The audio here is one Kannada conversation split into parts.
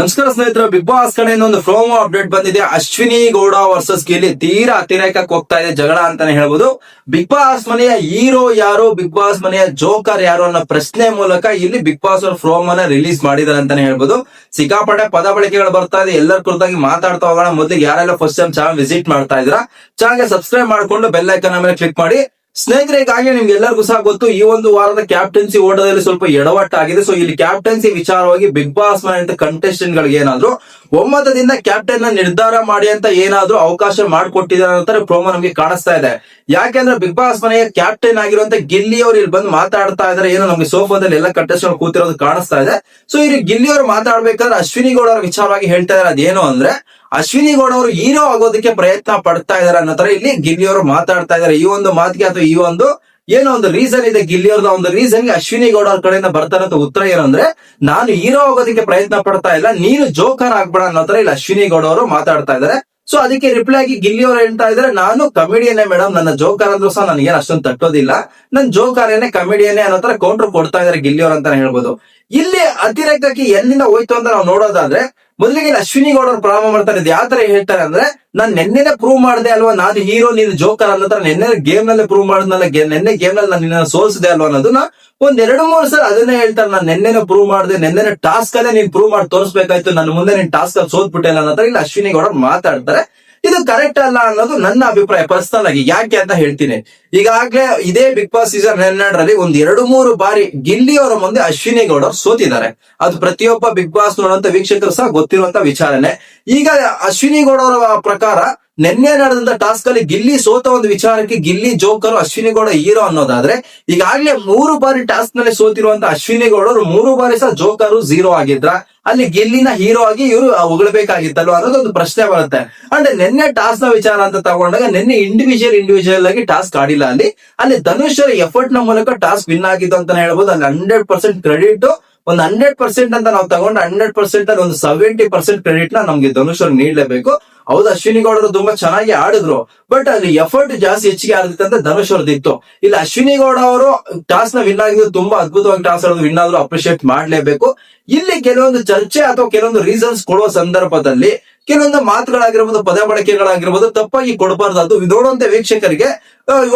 ನಮಸ್ಕಾರ ಸ್ನೇಹಿತರೆ ಬಿಗ್ ಬಾಸ್ ಕಡೆಯಿಂದ ಒಂದು ಪ್ರೋಮೋ ಅಪ್ಡೇಟ್ ಬಂದಿದೆ. ಅಶ್ವಿನಿ ಗೌಡ ವರ್ಸಸ್ ಗಿಲ್ಲಿ ತೀರಾ ಅತಿರೇಕಕ್ಕೆ ಹೋಗ್ತಾ ಇದೆ ಜಗಳ ಅಂತಾನೆ ಹೇಳ್ಬೋದು. ಬಿಗ್ ಬಾಸ್ ಮನೆಯ ಹೀರೋ ಯಾರು ಬಿಗ್ ಬಾಸ್ ಮನೆಯ ಜೋಕರ್ ಯಾರು ಅನ್ನೋ ಪ್ರಶ್ನೆ ಮೂಲಕ ಇಲ್ಲಿ ಬಿಗ್ ಬಾಸ್ ಅವ್ರ ಪ್ರೋಮೋನ ರಿಲೀಸ್ ಮಾಡಿದಾರೆ ಅಂತಾನೆ ಹೇಳ್ಬೋದು. ಸಿಕ್ಕಾಪಟ್ಟೆ ಪದ ಬಳಕೆಗಳು ಬರ್ತಾ ಇದೆ. ಎಲ್ಲರ ಕುರಿತಾಗಿ ಮಾತಾಡ್ತಾ ಹೋಗೋಣ. ಮೊದಲಿಗೆ ಯಾರೆಲ್ಲ ಫಸ್ಟ್ ಟೈಮ್ ಚಾನಲ್ ವಿಸಿಟ್ ಮಾಡ್ತಾ ಇದ್ರ ಚಾನಲ್ಗೆ ಸಬ್ಸ್ಕ್ರೈಬ್ ಮಾಡ್ಕೊಂಡು ಬೆಲ್ ಐಕನ್ ಮೇಲೆ ಕ್ಲಿಕ್ ಮಾಡಿ. ಸ್ನೇಹಿತರೆ ಈಗಾಗಲೇ ನಿಮ್ಗೆ ಎಲ್ಲರಿಗೂ ಸಹ ಗೊತ್ತು, ಈ ಒಂದು ವಾರದ ಕ್ಯಾಪ್ಟನ್ಸಿ ಓಟದಲ್ಲಿ ಸ್ವಲ್ಪ ಎಡವಟ್ಟಾಗಿದೆ. ಸೊ ಇಲ್ಲಿ ಕ್ಯಾಪ್ಟನ್ಸಿ ವಿಚಾರವಾಗಿ ಬಿಗ್ ಬಾಸ್ ಮನೆ ಕಂಟೆಸ್ಟೆಂಟ್ ಗಳಿಗೆ ಏನಾದ್ರು ಒಮ್ಮತದಿಂದ ಕ್ಯಾಪ್ಟನ್ನ ನಿರ್ಧಾರ ಮಾಡಿ ಅಂತ ಏನಾದ್ರೂ ಅವಕಾಶ ಮಾಡಿಕೊಟ್ಟಿದ್ದಾರೆ ಅಂತ ಪ್ರೋಮೋ ನಮಗೆ ಕಾಣಿಸ್ತಾ ಇದೆ. ಯಾಕೆಂದ್ರೆ ಬಿಗ್ ಬಾಸ್ ಮನೆಯ ಕ್ಯಾಪ್ಟನ್ ಆಗಿರುವಂತ ಗಿಲ್ಲಿ ಅವರು ಇಲ್ಲಿ ಬಂದು ಮಾತಾಡ್ತಾ ಇದಾರೆ. ಏನೋ ನಮಗೆ ಸೋಫಾದಲ್ಲಿ ಎಲ್ಲ ಕಂಟೆಸ್ಟೆಂಟ್ ಕೂತಿರೋದು ಕಾಣಿಸ್ತಾ ಇದೆ. ಸೊ ಇಲ್ಲಿ ಗಿಲ್ಲಿ ಅವರು ಮಾತಾಡ್ಬೇಕಾದ್ರೆ ಅಶ್ವಿನಿ ಗೌಡ ವಿಚಾರವಾಗಿ ಹೇಳ್ತಾ ಇದಾರೆ. ಅದೇನು ಅಂದ್ರೆ ಅಶ್ವಿನಿ ಗೌಡ ಅವರು ಹೀರೋ ಆಗೋದಕ್ಕೆ ಪ್ರಯತ್ನ ಪಡ್ತಾ ಇದಾರೆ ಅನ್ನೋ ತರ ಇಲ್ಲಿ ಗಿಲ್ಲಿ ಅವರು ಮಾತಾಡ್ತಾ ಇದಾರೆ. ಈ ಒಂದು ಮಾತಿಗೆ ಅಥವಾ ಈ ಒಂದು ಏನೋ ಒಂದು ರೀಸನ್ ಇದೆ ಗಿಲ್ಲಿ ಅವ್ರದ ಒಂದು ರೀಸನ್ಗೆ ಅಶ್ವಿನಿ ಗೌಡ ಅವ್ರ ಕಡೆಯಿಂದ ಬರ್ತಾರಂತ ಉತ್ತರ ಏನು ಅಂದ್ರೆ, ನಾನು ಹೀರೋ ಆಗೋದಕ್ಕೆ ಪ್ರಯತ್ನ ಪಡ್ತಾ ಇಲ್ಲ, ನೀನು ಜೋಕರ್ ಆಗ್ಬೇಡ ಅನ್ನೋ ತರ ಇಲ್ಲಿ ಅಶ್ವಿನಿ ಗೌಡ ಅವರು ಮಾತಾಡ್ತಾ ಇದಾರೆ. ಸೊ ಅದಕ್ಕೆ ರಿಪ್ಲೈ ಆಗಿ ಗಿಲ್ಲಿ ಅವರು ಹೇಳ್ತಾ ಇದ್ರೆ, ನಾನು ಕಮಿಡಿಯನ್ನೇ ಮೇಡಮ್ ನನ್ನ ಜೋಕರ್ ಅಂದ್ರೂ ಸಹ ನನಗೇನು ಅಷ್ಟೊಂದು ತಟ್ಟೋದಿಲ್ಲ. ನನ್ ಜೋಕರೇನೆ ಕಮಿಡಿಯನ್ನೇ ಅನ್ನೋ ತರ ಕೌಂಟರ್ ಕೊಡ್ತಾ ಇದಾರೆ ಗಿಲ್ಲಿ ಅವ್ರ ಅಂತಾನೆ ಹೇಳ್ಬೋದು. ಇಲ್ಲಿ ಅತಿರೇಕಕ್ಕೆ ಎಲ್ಲಿಂದ ಹೋಯ್ತು ಅಂತ ನಾವು ನೋಡೋದಾದ್ರೆ ಮೊದಲಿಗೆ ಅಶ್ವಿನಿ ಗೌಡ ಅವ್ರು ಪ್ರಾರಂಭ ಮಾಡ್ತಾರೆ. ಯಾವ ತರ ಹೇಳ್ತಾರೆ ಅಂದ್ರೆ, ನಾನ್ ನೆನ್ನೆನೆ ಪ್ರೂವ್ ಮಾಡಿದೆ ಅಲ್ವಾ? ನಾನು ಹೀರೋ ನೀನು ಜೋಕರ್ ಅನ್ನೋ ತರ ನೆನ್ನೆ ಗೇಮ್ನಲ್ಲಿ ಪ್ರೂವ್ ಮಾಡಿದ್ನಲ್ಲ ನೆನ್ನೆ ಗೇಮ್ನಲ್ಲಿ ನಾನು ನಿನ್ನ ಸೋಲ್ಸಿದೆ ಅಲ್ವಾ ಅನ್ನೋದನ್ನ ಒಂದ್ ಎರಡು ಮೂರು ಸಲ ಅದನ್ನೇ ಹೇಳ್ತಾರೆ. ನಾನು ನೆನ್ನೆನೆ ಪ್ರೂವ್ ಮಾಡಿದೆ, ನೆನ್ನೆನೆ ಟಾಸ್ಕ್ ಅಲ್ಲೇ ನೀನ್ ಪ್ರೂವ್ ಮಾಡಿ ತೋರಿಸ್ಬೇಕಾಯ್ತು. ನನ್ನ ಮುಂದೆ ನೀನ್ ಟಾಸ್ಕ್ ಅಲ್ಲಿ ಸೋತ್ಬಿಟ್ಟೆ ಅನ್ನೋ ತರ ಇಲ್ಲಿ ಅಶ್ವಿನಿ ಗೌಡ ಮಾತಾಡ್ತಾರೆ. ಇದು ಕರೆಕ್ಟ್ ಅಲ್ಲ ಅನ್ನೋದು ನನ್ನ ಅಭಿಪ್ರಾಯ ಪರ್ಸನಲ್ ಆಗಿ. ಯಾಕೆ ಅಂತ ಹೇಳ್ತೀನಿ. ಈಗಾಗ್ಲೇ ಇದೇ ಬಿಗ್ ಬಾಸ್ ಸೀಸನ್ ಹನ್ನೆರಡರಲ್ಲಿ ಒಂದ್ ಎರಡು ಮೂರು ಬಾರಿ ಗಿಲ್ಲಿ ಅವರ ಮುಂದೆ ಅಶ್ವಿನಿ ಗೌಡ ಸೋತಿದ್ದಾರೆ. ಅದು ಪ್ರತಿಯೊಬ್ಬ ಬಿಗ್ ಬಾಸ್ ನೋಡುವಂತ ವೀಕ್ಷಕರು ಸಹ ಗೊತ್ತಿರುವಂತ ವಿಚಾರನೆ. ಈಗ ಅಶ್ವಿನಿ ಗೌಡ ಅವರ ಪ್ರಕಾರ ನಿನ್ನೆ ನಡೆದಂತ ಟಾಸ್ಕ್ ಅಲ್ಲಿ ಗಿಲ್ಲಿ ಸೋತ ಒಂದು ವಿಚಾರಕ್ಕೆ ಗಿಲ್ಲಿ, ಜೋಕರ್, ಅಶ್ವಿನಿ ಗೌಡ ಹೀರೋ ಅನ್ನೋದಾದ್ರೆ ಈಗಾಗ್ಲೇ ಮೂರು ಬಾರಿ ಟಾಸ್ಕ್ನಲ್ಲಿ ಸೋತಿರುವಂತ ಅಶ್ವಿನಿ ಗೌಡರು ಮೂರು ಬಾರಿ ಸಹ ಜೋಕರು ಝೀರೋ ಆಗಿದ್ರ. ಅಲ್ಲಿ ಗಿಲ್ಲಿನ ಹೀರೋ ಆಗಿ ಇವರು ಹೊಗಳಬೇಕಾಗಿತ್ತಲ್ವ ಅನ್ನೋದೊಂದು ಪ್ರಶ್ನೆ ಬರುತ್ತೆ. ಅಂಡ್ ನಿನ್ನೆ ಟಾಸ್ಕ್ನ ವಿಚಾರ ಅಂತ ತಗೊಂಡಾಗ ನಿನ್ನೆ ಇಂಡಿವಿಜುವಲ್ ಇಂಡಿವಿಜುವಲ್ ಆಗಿ ಟಾಸ್ಕ್ ಆಡಿಲ್ಲ ಅಲ್ಲಿ. ಅಲ್ಲಿ ಧನುಷ್ ಎಫರ್ಟ್ನ ಮೂಲಕ ಟಾಸ್ಕ್ ವಿನ್ ಆಗಿದ್ದು ಅಂತಾನೆ ಹೇಳ್ಬೋದು. ಅಲ್ಲಿ ಹಂಡ್ರೆಡ್ ಪರ್ಸೆಂಟ್ ಕ್ರೆಡಿಟ್ ಒಂದು ಹಂಡ್ರೆಡ್ ಪರ್ಸೆಂಟ್ ಅಂತ ನಾವು ತಗೊಂಡು ಹಂಡ್ರೆಡ್ ಪರ್ಸೆಂಟ್ ಅಲ್ಲಿ ಒಂದು ಸೆವೆಂಟಿ ಪರ್ಸೆಂಟ್ ಕ್ರೆಡಿಟ್ನ ನಮ್ಗೆ ಧನುಷ್ ನೀಡಲೇಬೇಕು. ಹೌದು ಅಶ್ವಿನಿ ಗೌಡರು ತುಂಬಾ ಚೆನ್ನಾಗಿ ಆಡಿದ್ರು ಬಟ್ ಅಲ್ಲಿ ಎಫರ್ಟ್ ಜಾಸ್ತಿ ಹೆಚ್ಚಿಗೆ ಆಗುತ್ತೆ ಅಂತ ಧನುಷ್ ಇತ್ತು. ಇಲ್ಲಿ ಅಶ್ವಿನಿ ಗೌಡ ಅವರು ಟಾಸ್ನ ವಿನ್ ಆಗಿದ್ರು ತುಂಬಾ ಅದ್ಭುತವಾಗಿ ಟಾಸ್ ಆಡೋದು ವಿನ್ ಆದ್ರು ಅಪ್ರಿಶಿಯೇಟ್ ಮಾಡ್ಲೇಬೇಕು. ಇಲ್ಲಿ ಕೆಲವೊಂದು ಚರ್ಚೆ ಅಥವಾ ಕೆಲವೊಂದು ರೀಸನ್ಸ್ ಕೊಡುವ ಸಂದರ್ಭದಲ್ಲಿ ಕೆಲವೊಂದು ಮಾತುಗಳಾಗಿರ್ಬೋದು ಪದ ಬಳಕೆಗಳಾಗಿರ್ಬೋದು ತಪ್ಪಾಗಿ ಕೊಡಬಾರ್ದು ಅದು ನೋಡುವಂತ ವೀಕ್ಷಕರಿಗೆ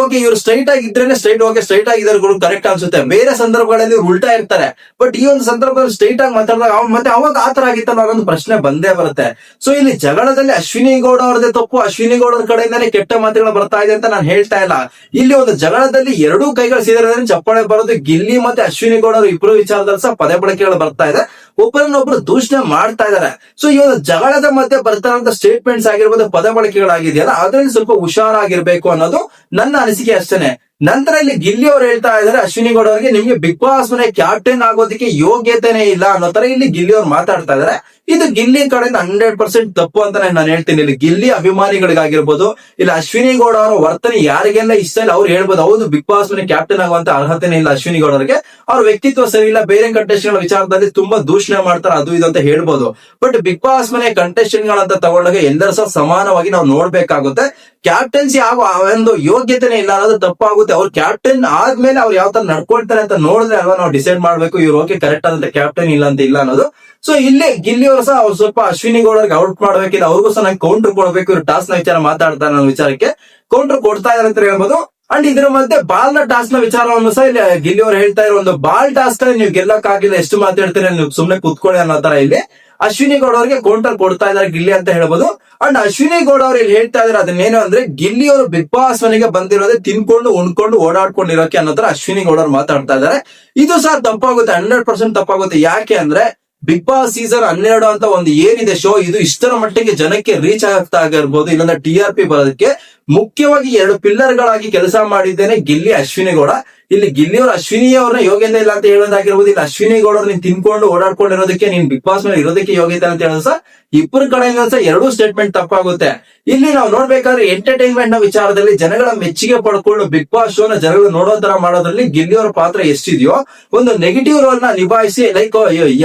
ಓಕೆ ಇವ್ರು ಸ್ಟ್ರೈಟ್ ಆಗಿದ್ರೇನೆ ಸ್ಟ್ರೈಟ್ ಓಕೆ ಸ್ಟ್ರೈಟ್ ಆಗಿದ್ದಾರೆ ಕರೆಕ್ಟ್ ಅನ್ಸುತ್ತೆ. ಬೇರೆ ಸಂದರ್ಭಗಳಲ್ಲಿ ಇವ್ರು ಉಲ್ಟಾ ಇರ್ತಾರೆ. ಬಟ್ ಈ ಒಂದು ಸಂದರ್ಭದಲ್ಲಿ ಸ್ಟ್ರೈಟ್ ಆಗಿ ಮಾತಾಡಿದಾಗ ಅವ್ನು ಮತ್ತೆ ಅವಾಗ ಆತರ ಅನ್ನೋ ಒಂದು ಪ್ರಶ್ನೆ ಬಂದೇ ಬರುತ್ತೆ. ಸೊ ಇಲ್ಲಿ ಜಗಳದಲ್ಲಿ ಅಶ್ವಿನಿ ಗೌಡ ಅವ್ರದೇ ತಪ್ಪು. ಅಶ್ವಿನಿ ಗೌಡರ ಕಡೆಯಿಂದಾನೇ ಕೆಟ್ಟ ಮಾತುಗಳು ಬರ್ತಾ ಇದೆ ಅಂತ ನಾನು ಹೇಳ್ತಾ ಇಲ್ಲ. ಇಲ್ಲಿ ಒಂದು ಜಗಳದಲ್ಲಿ ಎರಡೂ ಕೈಗಳು ಸೇರಿದ್ರೆ ಚಪ್ಪಾಳೆ ಬರೋದು ಗಿಲ್ಲಿ ಮತ್ತೆ ಅಶ್ವಿನಿ ಗೌಡ ಇಬ್ಬರು ವಿಚಾರದಲ್ಲಿ ಸಹ ಪದೇ ಬಳಕೆಗಳು ಬರ್ತಾ ಇದೆ. ಒಬ್ಬರನ್ನೊಬ್ರು ದೂಷಣೆ ಮಾಡ್ತಾ ಇದ್ದಾರೆ. ಸೊ ಈ ಜಗಳದ ಮಧ್ಯೆ ಬರ್ತಾ ಇರುವಂತ ಸ್ಟೇಟ್ಮೆಂಟ್ಸ್ ಆಗಿರ್ಬೋದು ಪದ ಬಳಕೆಗಳಾಗಿದೆಯಲ್ಲ ಅದ್ರಲ್ಲಿ ಸ್ವಲ್ಪ ಹುಷಾರಾಗಿರ್ಬೇಕು ಅನ್ನೋದು ನನ್ನ ಅನಿಸಿಕೆ ಅಷ್ಟೇನೆ. ನಂತರ ಇಲ್ಲಿ ಗಿಲ್ಲಿ ಅವ್ರು ಹೇಳ್ತಾ ಇದಾರೆ ಅಶ್ವಿನಿ ಗೌಡ ಅವರಿಗೆ, ನಿಮ್ಗೆ ಬಿಗ್ ಬಾಸ್ ಮನೆ ಕ್ಯಾಪ್ಟನ್ ಆಗೋದಕ್ಕೆ ಯೋಗ್ಯತೆನೇ ಇಲ್ಲ ಅನ್ನೋ ತರ ಇಲ್ಲಿ ಗಿಲ್ಲಿ ಅವ್ರು ಮಾತಾಡ್ತಾ ಇದಾರೆ ಇದು ಗಿಲ್ಲಿ ಕಡೆಯಿಂದ ಹಂಡ್ರೆಡ್ ಪರ್ಸೆಂಟ್ ತಪ್ಪು ಅಂತ ನಾನು ಹೇಳ್ತೀನಿ. ಇಲ್ಲಿ ಗಿಲ್ಲಿ ಅಭಿಮಾನಿಗಳಿಗಾಗಿರ್ಬೋದು, ಇಲ್ಲ ಅಶ್ವಿನಿ ಗೌಡ ಅವರ ವರ್ತನೆ ಯಾರಿಗೆಲ್ಲ ಇಷ್ಟ ಇಲ್ಲ ಅವ್ರು ಹೇಳ್ಬೋದು. ಹೌದು ಬಿಗ್ ಬಾಸ್ ಮನೆ ಕ್ಯಾಪ್ಟನ್ ಆಗುವಂತ ಅರ್ಹತೆನೇ ಇಲ್ಲ ಅಶ್ವಿನಿ ಗೌಡ ಅವರಿಗೆ. ಅವ್ರ ವ್ಯಕ್ತಿತ್ವ ಸರಿ ಇಲ್ಲ, ಬೇರೆ ಕಂಟೆಸ್ಟೆಂಟ್ ವಿಚಾರದಲ್ಲಿ ತುಂಬಾ ದೂಷಣೆ ಮಾಡ್ತಾರೆ, ಅದು ಇದು ಅಂತ ಹೇಳ್ಬೋದು. ಬಟ್ ಬಿಗ್ ಬಾಸ್ ಮನೆ ಕಂಟೆಸ್ಟೆಂಟ್ ಗಳಂತ ತಗೊಂಡಾಗ ಎಲ್ಲರ ಸಹ ಸಮಾನವಾಗಿ ನಾವು ನೋಡ್ಬೇಕಾಗುತ್ತೆ. ಕ್ಯಾಪ್ಟನ್ಸಿ ಆಗೋ ಒಂದು ಯೋಗ್ಯತೆನೇ ಇಲ್ಲ ಅನ್ನೋದು ತಪ್ಪಾಗುತ್ತೆ. ಅವ್ರು ಕ್ಯಾಪ್ಟನ್ ಆದ್ಮೇಲೆ ಅವ್ರು ಯಾವ ತರ ನಡ್ಕೊಳ್ತಾರೆ ಅಂತ ನೋಡಿದ್ರೆ ಅಲ್ವಾ ನಾವು ಡಿಸೈಡ್ ಮಾಡ್ಬೇಕು, ಇವ್ರು ಓಕೆ ಕರೆಕ್ಟ್ ಆದಂತ ಕ್ಯಾಪ್ಟನ್ ಇಲ್ಲ ಅಂತ ಇಲ್ಲ ಅನ್ನೋದು. ಸೊ ಇಲ್ಲಿ ಗಿಲ್ಲಿ ಅವರು ಸಹ ಅವ್ರು ಸ್ವಲ್ಪ ಅಶ್ವಿನಿ ಗೌಡರ್ಗೆ ಔಟ್ ಮಾಡ್ಬೇಕಿಲ್ಲ ಅವ್ರಿಗೂ ಸಹ ನಂಗೆ ಕೌಂಟರ್ ಕೊಡಬೇಕು. ಇವ್ರು ಟಾಸ್ನ ವಿಚಾರ ಮಾತಾಡ್ತಾರೆ ಅನ್ನೋ ವಿಚಾರಕ್ಕೆ. ಕೌಂಟರ್ ಕೊಡ್ತಾ ಇದಾರೆ ಅಂತ ಹೇಳ್ಬೋದು. ಅಂಡ್ ಇದ್ರ ಮಧ್ಯೆ ಬಾಲ್ನ ಟಾಸ್ನ ವಿಚಾರವನ್ನು ಸಹ ಇಲ್ಲಿ ಗಿಲ್ಲಿ ಅವರು ಹೇಳ್ತಾ ಇರೋ ಒಂದು ಬಾಲ್ ಟಾಸ್ನ ನೀವು ಗೆಲ್ಲಕ್ ಆಗಿಲ್ಲ ಎಷ್ಟು ಮಾತಾಡ್ತೀರಿ ನೀವು ಸುಮ್ನೆ ಕುತ್ಕೊಳ್ಳಿ ಅನ್ನೋ ತರ ಇಲ್ಲಿ ಅಶ್ವಿನಿ ಗೌಡ ಅವರಿಗೆ ಕೌಂಟರ್ ಕೊಡ್ತಾ ಇದಾರೆ ಗಿಲ್ಲಿ ಅಂತ ಹೇಳ್ಬೋದು. ಅಂಡ್ ಅಶ್ವಿನಿ ಗೌಡ ಅವ್ರು ಇಲ್ಲಿ ಹೇಳ್ತಾ ಇದಾರೆ ಅದನ್ನೇನು ಅಂದ್ರೆ ಗಿಲ್ಲಿ ಅವರು ಬಿಗ್ ಬಾಸ್ ಮನೆಗೆ ಬಂದಿರೋದೇ ತಿನ್ಕೊಂಡು, ಉಣ್ಕೊಂಡು, ಓಡಾಡ್ಕೊಂಡಿರೋಕೆ ಅನ್ನೋ ತರ ಅಶ್ವಿನಿ ಗೌಡ ಅವ್ರು ಮಾತಾಡ್ತಾ ಇದಾರೆ. ಇದು ಸಹ ತಪ್ಪಾಗುತ್ತೆ, ಹಂಡ್ರೆಡ್ ಪರ್ಸೆಂಟ್ ತಪ್ಪಾಗುತ್ತೆ. ಯಾಕೆ ಅಂದ್ರೆ ಬಿಗ್ ಬಾಸ್ ಸೀಸನ್ ಹನ್ನೆರಡು ಅಂತ ಒಂದು ಏನಿದೆ ಶೋ ಇದು ಇಷ್ಟರ ಮಟ್ಟಿಗೆ ಜನಕ್ಕೆ ರೀಚ್ ಆಗ್ತಾ ಆಗಿರ್ಬೋದು ಇಲ್ಲಾಂದ್ರೆ ಟಿ ಆರ್ ಪಿ ಬರೋದಕ್ಕೆ ಮುಖ್ಯವಾಗಿ ಎರಡು ಪಿಲ್ಲರ್ ಗಳಾಗಿ ಕೆಲಸ ಮಾಡಿದ್ದೇನೆ ಗಿಲ್ಲಿ, ಅಶ್ವಿನಿ ಗೌಡ. ಇಲ್ಲಿ ಗಿಲ್ಲಿಯವರು ಅಶ್ವಿನಿ ಅವ್ರನ್ನ ಯೋಗ್ಯತೆ ಇಲ್ಲ ಅಂತ ಹೇಳೋದಾಗಿರ್ಬೋದು ಇಲ್ಲಿ ಅಶ್ವಿನಿ ಗೌಡರು ನೀನ್ ತಿನ್ಕೊಂಡು ಓಡಾಡ್ಕೊಂಡಿರೋದಕ್ಕೆ ನೀನ್ ಬಿಗ್ ಬಾಸ್ ಮೇಲೆ ಇರೋದಕ್ಕೆ ಯೋಗ್ಯತೆ ಅಂತ ಹೇಳೋದು ಸರ್ ಇಬ್ಬರ ಕಡೆಯಿಂದ ಸಹ ಎರಡೂ ಸ್ಟೇಟ್ಮೆಂಟ್ ತಪ್ಪಾಗುತ್ತೆ. ಇಲ್ಲಿ ನಾವು ನೋಡ್ಬೇಕಾದ್ರೆ ಎಂಟರ್ಟೈನ್ಮೆಂಟ್ನ ವಿಚಾರದಲ್ಲಿ ಜನಗಳ ಮೆಚ್ಚುಗೆ ಪಡ್ಕೊಂಡು ಬಿಗ್ ಬಾಸ್ ಶೋನ ಜನಗಳು ನೋಡೋ ತರ ಮಾಡೋದ್ರಲ್ಲಿ ಗಿಲ್ಲಿಯವರ ಪಾತ್ರ ಎಷ್ಟಿದೆಯೋ ಒಂದು ನೆಗೆಟಿವ್ ರೋಲ್ನ ನಿಭಾಯಿಸಿ ಲೈಕ್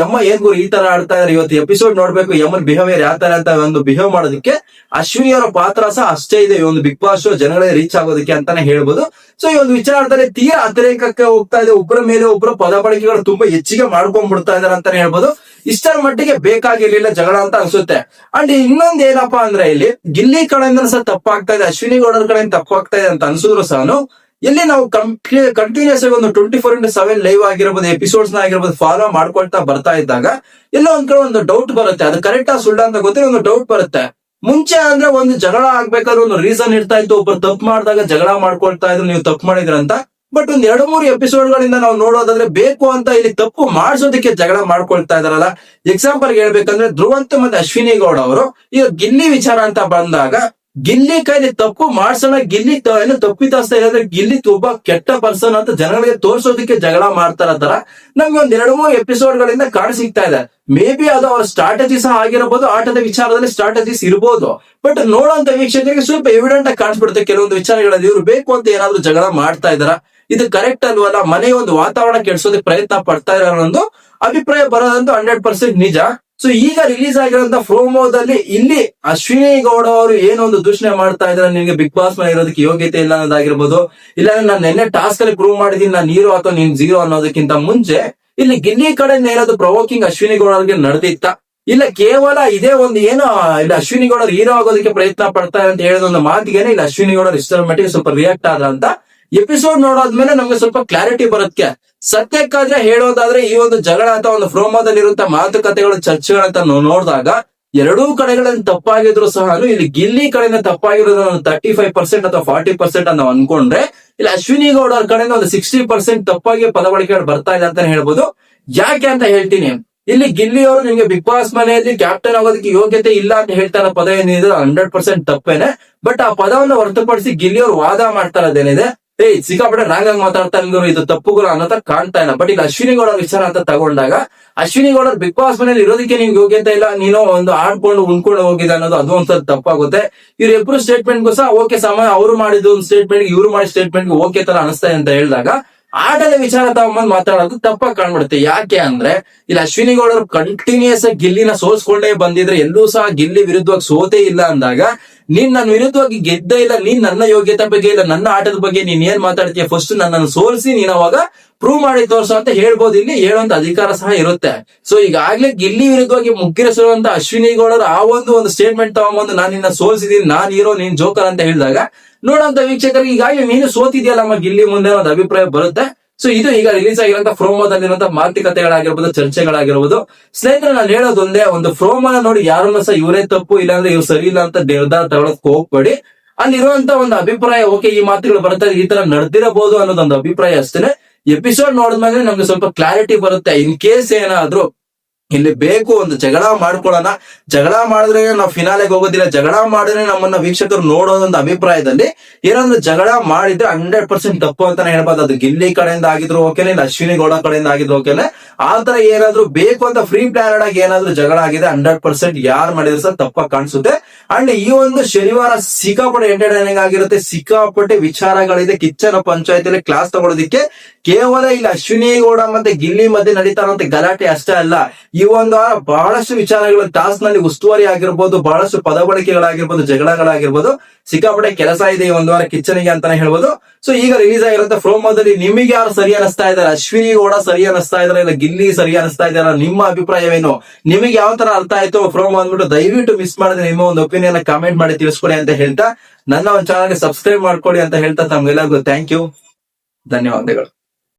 ಯಮ್ಮ ಏನ್ ಗುರು ಈ ತರ ಆಡ್ತಾ ಇದಾರೆ, ಇವತ್ತು ಎಪಿಸೋಡ್ ನೋಡ್ಬೇಕು ಯಮ್ಮನ್ ಬಿಹೇವಿಯರ್ ಯಾವ ಅಂತ ಒಂದು ಬಿಹೇವ್ ಮಾಡೋದಕ್ಕೆ ಅಶ್ವಿನಿ ಅವರ ಪಾತ್ರ ಸಹ ಅಷ್ಟೇ ಇದೆ ಈ ಒಂದು ಬಿಗ್ ಬಾಸ್ ಶೋ ಜನಗಳೇ ರೀಚ್ ಆಗೋದಕ್ಕೆ ಅಂತಾನೆ ಹೇಳ್ಬೋದು. ಸೊ ಈ ಒಂದು ವಿಚಾರದಲ್ಲಿ ತೀರಾ ಅತಿರೇಕಕ್ಕೆ ಹೋಗ್ತಾ ಇದೆ ಒಬ್ಬರ ಮೇಲೆ ಒಬ್ಬರು ಪದ ಬಳಕೆಗಳು ತುಂಬಾ ಹೆಚ್ಚಿಗೆ ಮಾಡ್ಕೊಂಡ್ಬಿಡ್ತಾ ಇದಾರೆ ಅಂತಾನೆ ಹೇಳ್ಬೋದು. ಇಷ್ಟರ ಮಟ್ಟಿಗೆ ಬೇಕಾಗಿರ್ಲಿಲ್ಲ ಜಗಳ ಅಂತ ಅನ್ಸುತ್ತೆ. ಅಂಡ್ ಇನ್ನೊಂದ್ ಏನಪ್ಪಾ ಅಂದ್ರೆ ಇಲ್ಲಿ ಗಿಲ್ಲಿ ಕಡೆಯಿಂದ ಸಹ ತಪ್ಪಾಗ್ತಾ ಇದೆ ಅಶ್ವಿನಿ ಗೌಡರ ಕಡೆಯಿಂದ ತಪ್ಪಾಗ್ತಾ ಇದೆ ಅಂತ ಅನ್ಸಿದ್ರು ಸಹ ಇಲ್ಲಿ ನಾವು ಕಂಟಿನ್ಯೂಸ್ ಆಗಿ ಒಂದು twenty four into seven live ಆಗಿರ್ಬೋದು ಎಪಿಸೋಡ್ಸ್ನ ಆಗಿರ್ಬೋದು ಫಾಲೋ ಮಾಡ್ಕೊಳ್ತಾ ಬರ್ತಾ ಇದ್ದಾಗ ಎಲ್ಲೋ ಒಂದ್ ಒಂದು ಡೌಟ್ ಬರುತ್ತೆ. ಅದು ಕರೆಕ್ಟ್ ಆ ಸುಳ್ಳ ಅಂತ ಗೊತ್ತಿರೋ ಒಂದು ಡೌಟ್ ಬರುತ್ತೆ. ಮುಂಚೆ ಅಂದ್ರೆ ಒಂದು ಜಗಳ ಆಗ್ಬೇಕಾದ್ರೆ ಒಂದು ರೀಸನ್ ಇರ್ತಾ ಇತ್ತು, ಒಬ್ರು ತಪ್ಪು ಮಾಡಿದಾಗ ಜಗಳ ಮಾಡ್ಕೊಳ್ತಾ ಇದ್ರು, ನೀವು ತಪ್ಪು ಮಾಡಿದ್ರ ಅಂತ ಬಟ್ ಒಂದ್ ಎರಡು ಮೂರು ಎಪಿಸೋಡ್ ಗಳಿಂದ ನಾವು ನೋಡೋದಾದ್ರೆ ಬೇಕು ಅಂತ ಇಲ್ಲಿ ತಪ್ಪು ಮಾಡಿಸೋದಕ್ಕೆ ಜಗಳ ಮಾಡ್ಕೊಳ್ತಾ ಇದಾರಲ್ಲ. ಎಕ್ಸಾಂಪಲ್ ಹೇಳ್ಬೇಕಂದ್ರೆ ಧ್ರುವಂತ ಮತ್ತೆ ಅಶ್ವಿನಿ ಗೌಡ ಅವರು, ಈಗ ಗಿಲ್ಲಿ ವಿಚಾರ ಅಂತ ಬಂದಾಗ, ಗಿಲ್ಲಿ ಕೈಲಿ ತಪ್ಪು ಮಾಡ್ಸೋಣ, ಗಿಲ್ಲಿ ಏನು ತಪ್ಪಿತಸ್ತಾ ಇರೋದ್ರೆ ಗಿಲ್ಲಿ ಒಬ್ಬ ಕೆಟ್ಟ ಪರ್ಸನ್ ಅಂತ ಜನಗಳಿಗೆ ತೋರ್ಸೋದಕ್ಕೆ ಜಗಳ ಮಾಡ್ತಾರ ತರ ನಮ್ಗೆ ಒಂದ್ ಎರಡು ಮೂರು ಎಪಿಸೋಡ್ ಗಳಿಂದ ಕಾಣ ಸಿಗ್ತಾ ಇದೆ. ಮೇ ಬಿ ಅದು ಅವ್ರ ಸ್ಟ್ರಾಟಜಿ ಸಹ ಆಗಿರಬಹುದು ಆಟದ ವಿಚಾರದಲ್ಲಿ ಸ್ಟ್ರಾಟಜಿಸ್ ಇರಬಹುದು ಬಟ್ ನೋಡೋಂತ ವೀಕ್ಷಕರಿಗೆ ಸ್ವಲ್ಪ ಎವಿಡೆಂಟ್ ಆಗಿ ಕಾಣಿಸ್ಬಿಡುತ್ತೆ. ಕೆಲವೊಂದು ವಿಚಾರಗಳಲ್ಲಿ ಇವ್ರು ಬೇಕು ಅಂತ ಏನಾದ್ರು ಜಗಳ ಮಾಡ್ತಾ ಇದಾರ. ಇದು ಕರೆಕ್ಟ್ ಅಲ್ವಲ್ಲ? ಮನೆಯ ಒಂದು ವಾತಾವರಣ ಕೆಡ್ಸೋದಕ್ಕೆ ಪ್ರಯತ್ನ ಪಡ್ತಾ ಇರೋ ಒಂದು ಅಭಿಪ್ರಾಯ ಬರೋದಂತೂ ಹಂಡ್ರೆಡ್ ಪರ್ಸೆಂಟ್ ನಿಜ. ಸೊ ಈಗ ರಿಲೀಸ್ ಆಗಿರೋಂತ ಪ್ರೋಮೋದಲ್ಲಿ ಇಲ್ಲಿ ಅಶ್ವಿನಿ ಗೌಡ ಅವರು ಏನೊಂದು ದೂಷಣೆ ಮಾಡ್ತಾ ಇದ್ರೆ ನಿನ್ಗೆ ಬಿಗ್ ಬಾಸ್ ಮೇಲೆ ಇರೋದಕ್ಕೆ ಯೋಗ್ಯತೆ ಇಲ್ಲ ಅನ್ನೋದಾಗಿರ್ಬೋದು. ಇಲ್ಲ ನಾನು ನಿನ್ನೆ ಟಾಸ್ಕ್ ಅಲ್ಲಿ ಪ್ರೂವ್ ಮಾಡಿದೀನಿ ನಾನು ನೀರು ಅಥವಾ ನೀನ್ ಜೀರೋ ಅನ್ನೋದಕ್ಕಿಂತ ಮುಂಚೆ ಇಲ್ಲಿ ಗಿನ್ನಿ ಕಡೆ ಏನಾದ್ರು ಪ್ರವೋಕಿಂಗ್ ಅಶ್ವಿನಿ ಗೌಡ ಅವ್ರಿಗೆ ನಡೆದಿತ್ತ? ಇಲ್ಲ, ಕೇವಲ ಇದೇ ಒಂದು ಏನೋ ಇಲ್ಲ, ಅಶ್ವಿನಿ ಗೌಡರು ಹೀರೋ ಆಗೋದಕ್ಕೆ ಪ್ರಯತ್ನ ಪಡ್ತಾರೆ ಅಂತ ಹೇಳಿದ ಒಂದು ಮಾತಿಗೆನೆ ಇಲ್ಲ ಅಶ್ವಿನಿ ಗೌಡರು ಇಷ್ಟರ ಮಟ್ಟಿಗೆ ಸ್ವಲ್ಪ ರಿಯಾಕ್ಟ್ ಆದ್ರ ಅಂತ ಎಪಿಸೋಡ್ ನೋಡಾದ್ಮೇಲೆ ನಮ್ಗೆ ಸ್ವಲ್ಪ ಕ್ಲಾರಿಟಿ ಬರುತ್ತೆ ಸತ್ಯಕ್ಕಾದ್ರೆ ಹೇಳೋದಾದ್ರೆ ಈ ಒಂದು ಜಗಳ ಅಂತ ಒಂದು ಪ್ರೋಮೋದಲ್ಲಿ ಇರುವಂತ ಮಾತುಕತೆಗಳು, ಚರ್ಚೆಗಳಂತ ನೋಡಿದಾಗ ಎರಡೂ ಕಡೆಗಳನ್ನು ತಪ್ಪಾಗಿದ್ರು ಸಹ ಇಲ್ಲಿ ಗಿಲ್ಲಿ ಕಡೆಯಿಂದ ತಪ್ಪಾಗಿರೋದು ಒಂದು ತರ್ಟಿ ಫೈವ್ ಪರ್ಸೆಂಟ್ ಅಥವಾ ಫಾರ್ಟಿ ಪರ್ಸೆಂಟ್ ಅಂತ ಅನ್ಕೊಂಡ್ರೆ, ಇಲ್ಲಿ ಅಶ್ವಿನಿ ಗೌಡ ಅವ್ರ ಕಡೆಯಿಂದ ಒಂದು ಸಿಕ್ಸ್ಟಿ ಪರ್ಸೆಂಟ್ ತಪ್ಪಾಗಿ ಪದವಳಿಕೆಗಳು ಬರ್ತಾ ಇದೆ ಅಂತಾನೆ ಹೇಳ್ಬೋದು. ಯಾಕೆ ಅಂತ ಹೇಳ್ತೀನಿ. ಇಲ್ಲಿ ಗಿಲ್ಲಿ ಅವರು ನಿಮ್ಗೆ ಬಿಗ್ ಬಾಸ್ ಮನೆಯಲ್ಲಿ ಕ್ಯಾಪ್ಟನ್ ಆಗೋದಕ್ಕೆ ಯೋಗ್ಯತೆ ಇಲ್ಲ ಅಂತ ಹೇಳ್ತಾರ ಪದ ಏನಿದೆ ಹಂಡ್ರೆಡ್ ಪರ್ಸೆಂಟ್ ತಪ್ಪೇನೆ. ಬಟ್ ಆ ಪದವನ್ನು ಹೊರತುಪಡಿಸಿ ಗಿಲ್ಲಿ ಅವರು ವಾದ ಮಾಡ್ತಾ ಇರೋದೇನಿದೆ ಏಯ್, ಸಿಕ್ಕಾಪಟ್ಟೆ ರಾಂಗ್ ಆಗಿ ಮಾತಾಡ್ತಾ ಇದ್ರು ಇದು ತಪ್ಪುಗಳು ಅನ್ನೋ ತರ ಕಾಣ್ತಾ ಇಲ್ಲ. ಬಟ್ ಈಗ ಅಶ್ವಿನಿ ಗೌಡ ವಿಚಾರ ಅಂತ ತಗೊಂಡಾಗ, ಅಶ್ವಿನಿ ಗೌಡ ಬಿಗ್ ಬಾಸ್ ಮನೇಲಿ ಇರೋದಕ್ಕೆ ನಿಮ್ಗೆ ಯೋಗ್ಯತೆ ಇಲ್ಲ, ನೀನು ಒಂದು ಆಡ್ಕೊಂಡು ಉಳ್ಕೊಂಡು ಹೋಗಿದೆ ಅನ್ನೋದು ಅದು ಒಂದ್ಸಲ ತಪ್ಪಾಗುತ್ತೆ. ಇವ್ರಿಬ್ರು ಸ್ಟೇಟ್ಮೆಂಟ್ ಸಹ ಓಕೆ ಸಮಯ ಅವ್ರು ಮಾಡಿದ ಒಂದು ಸ್ಟೇಟ್ಮೆಂಟ್ ಇವ್ರು ಮಾಡಿದ ಸ್ಟೇಟ್ಮೆಂಟ್ ಓಕೆ ತರ ಅನಿಸ್ತಾ ಅಂತ ಹೇಳಿದಾಗ ಆಟದ ವಿಚಾರ ತಗೊಂಬಂದ್ ಮಾತಾಡೋದು ತಪ್ಪಾಗಿ ಕಾಣ್ಬಿಡುತ್ತೆ. ಯಾಕೆ ಅಂದ್ರೆ, ಇಲ್ಲಿ ಅಶ್ವಿನಿ ಗೌಡರು ಕಂಟಿನ್ಯೂಸ್ ಆಗಿ ಗಿಲ್ಲಿನ ಸೋಲ್ಸ್ಕೊಂಡೇ ಬಂದಿದ್ರೆ ಎಲ್ಲೂ ಸಹ ಗಿಲ್ಲಿ ವಿರುದ್ಧವಾಗಿ ಸೋತೇ ಇಲ್ಲ ಅಂದಾಗ ನೀನ್ ನನ್ನ ವಿರುದ್ಧವಾಗಿ ಗೆದ್ದ ಇಲ್ಲ, ನೀನ್ ನನ್ನ ಯೋಗ್ಯತೆ ಬಗ್ಗೆ ಇಲ್ಲ, ನನ್ನ ಆಟದ ಬಗ್ಗೆ ನೀನ್ ಏನ್ ಮಾತಾಡ್ತೀಯ ಫಸ್ಟ್ ನನ್ನನ್ನು ಸೋಲಿಸಿ, ನೀನ್ ಅವಾಗ ಪ್ರೂವ್ ಮಾಡಿ ತೋರ್ಸೋ ಅಂತ ಹೇಳ್ಬೋದು. ಇಲ್ಲಿ ಹೇಳುವಂತ ಅಧಿಕಾರ ಸಹ ಇರುತ್ತೆ. ಸೊ ಈಗಾಗ್ಲೇ ಗಿಲ್ಲಿ ವಿರುದ್ಧವಾಗಿ ಮುಗ್ಗಿರಿಸಿರುವಂತ ಅಶ್ವಿನಿ ಗೌಡರು ಆ ಒಂದು ಒಂದು ಸ್ಟೇಟ್ಮೆಂಟ್ ತಗೊಂಬಂದು ನಾನು ನಿನ್ನ ಸೋಲ್ಸಿದೀನಿ, ನಾನ್ ಹೀರೋ ನೀನ್ ಜೋಕರ್ ಅಂತ ಹೇಳಿದಾಗ ನೋಡೋಂತ ವೀಕ್ಷಕರಿಗೆ ಈಗಾಗಲೇ ನೀನು ಸೋತಿದ್ಯಲ್ಲಮ್ಮ ಗಿಲ್ಲಿ ಮುಂದೆ ಒಂದು ಅಭಿಪ್ರಾಯ ಬರುತ್ತೆ. ಸೊ ಇದು ಈಗ ರಿಲೀಸ್ ಆಗಿರುವಂತ ಫ್ರೋಮೋದಲ್ಲಿರುವಂತಹ ಮಾತುಕತೆಗಳಾಗಿರ್ಬೋದು ಚರ್ಚೆಗಳಾಗಿರ್ಬೋದು. ಸ್ನೇಹಿತರೆ, ನಾನು ಹೇಳೋದೊಂದೇ, ಒಂದು ಪ್ರೋಮೋನ ನೋಡಿ ಯಾರನ್ನ ಸಹ ಇವರೇ ತಪ್ಪು, ಇಲ್ಲಾಂದ್ರೆ ಇವ್ರು ಸರಿ ಇಲ್ಲ ಅಂತ ನಿರ್ಧಾರ ತಗೊಳಕ್ ಹೋಗ್ಬೇಡಿ. ಅಲ್ಲಿರುವಂತ ಒಂದು ಅಭಿಪ್ರಾಯ, ಓಕೆ, ಈ ಮಾತುಗಳು ಬರುತ್ತೆ, ಈ ತರ ನಡೆದಿರಬಹುದು ಅನ್ನೋದೊಂದು ಅಭಿಪ್ರಾಯ ಅಷ್ಟೇ ಎಪಿಸೋಡ್ ನೋಡಿದ್ಮೇಲೆ ನಮ್ಗೆ ಸ್ವಲ್ಪ ಕ್ಲಾರಿಟಿ ಬರುತ್ತೆ. ಇನ್ ಕೇಸ್ ಏನಾದ್ರೂ ಇಲ್ಲಿ ಬೇಕು ಒಂದು ಜಗಳ ಮಾಡ್ಕೊಳ್ಳೋಣ. ಜಗಳ ಮಾಡಿದ್ರೆ ನಾವು ಫಿನಾಲೆಗೆ ಹೋಗೋದಿಲ್ಲ. ಜಗಳ ಮಾಡಿದ್ರೆ ನಮ್ಮನ್ನ ವೀಕ್ಷಕರು ನೋಡೋದೊಂದು ಅಭಿಪ್ರಾಯದಲ್ಲಿ ಏನಂದ್ರೆ ಜಗಳ ಮಾಡಿದ್ರೆ ಹಂಡ್ರೆಡ್ ಪರ್ಸೆಂಟ್ ತಪ್ಪು ಅಂತಾನೆ ಹೇಳ್ಬೋದು. ಅದು ಗಿಲ್ಲಿ ಕಡೆಯಿಂದ ಆಗಿದ್ರು ಓಕೆನೆ ಇಲ್ಲ, ಅಶ್ವಿನಿ ಗೌಡ ಕಡೆಯಿಂದ ಆಗಿದ್ರು ಓಕೆನೆ ಆ ತರ ಏನಾದ್ರು ಬೇಕು ಅಂತ ಫ್ರೀ ಪ್ಲಾನೆಡ್ ಆಗಿ ಏನಾದ್ರು ಜಗಳ ಆಗಿದೆ ಹಂಡ್ರೆಡ್ ಪರ್ಸೆಂಟ್ ಯಾರು ಮಾಡಿದ್ರು ಸಹ ತಪ್ಪಾಗಿ ಕಾಣಿಸುತ್ತೆ. ಅಂಡ್ ಈ ಒಂದು ಶನಿವಾರ ಸಿಕ್ಕಾಪಟ್ಟೆ ಎಂಟರ್ಟೈನಿಂಗ್ ಆಗಿರುತ್ತೆ, ಸಿಕ್ಕಾಪಟ್ಟೆ ವಿಚಾರಗಳಿದೆ. ಕಿಚ್ಚನ ಪಂಚಾಯತಿಯಲ್ಲಿ ಕ್ಲಾಸ್ ತಗೊಳ್ಳೋದಿಕ್ಕೆ ಕೇವಲ ಇಲ್ಲಿ ಅಶ್ವಿನಿ ಗೌಡ ಮತ್ತೆ ಗಿಲ್ಲಿ ಮಧ್ಯೆ ನಡೀತಾ ಗಲಾಟೆ ಅಷ್ಟೇ ಅಲ್ಲ. ಈ ಒಂದು ವಾರ ಬಹಳಷ್ಟು ವಿಚಾರಗಳು ಟಾಸ್ನಲ್ಲಿ ಉಸ್ತುವಾರಿ ಆಗಿರ್ಬೋದು, ಬಹಳಷ್ಟು ಪದ ಬಳಕೆಗಳಾಗಿರ್ಬೋದು ಜಗಳಗಳಾಗಿರ್ಬೋದು. ಸಿಕ್ಕಾಪಟ್ಟೆ ಕೆಲಸ ಇದೆ ಈ ಒಂದು ವಾರ ಕಿಚ್ಚನಿಗೆ ಅಂತಾನೆ ಹೇಳ್ಬೋದು. ಸೊ ಈಗ ರಿಲೀಸ್ ಆಗಿರುತ್ತೆ ಪ್ರೋಮೋದಲ್ಲಿ ನಿಮಗೆ ಯಾರು ಸರಿ ಅನಿಸ್ತಾ ಇದಾರೆ ಅಶ್ವಿನಿ ಗೌಡ ಸರಿ ಅನಿಸ್ತಾ ಇದಾರೆ ಇಲ್ಲ ಗಿಲ್ಲಿ ಸರಿ ಅನಿಸ್ತಾ ಇದೆಯಲ್ಲ ನಿಮ್ಮ ಅಭಿಪ್ರಾಯವೇನು? ನಿಮಗೆ ಯಾವ ತರ ಅರ್ಥ ಆಯ್ತು? ಫ್ರೋಮ್ ಅಂದ್ಬಿಟ್ಟು ದಯವಿಟ್ಟು ಮಿಸ್ ಮಾಡಿದ್ರೆ ನಿಮ್ಮ ಒಂದು ಒಪಿನಿಯನ್ ಕಾಮೆಂಟ್ ಮಾಡಿ ತಿಳಿಸ್ಕೊಡಿ ಅಂತ ಹೇಳ್ತಾ, ನನ್ನ ಒಂದು ಚಾನಲ್ಗೆ ಸಬ್ಸ್ಕ್ರೈಬ್ ಮಾಡ್ಕೊಡಿ ಅಂತ ಹೇಳ್ತಾ ತಮ್ಗೆಲ್ಲರಿಗೂ ಥ್ಯಾಂಕ್ ಯು ಧನ್ಯವಾದಗಳು.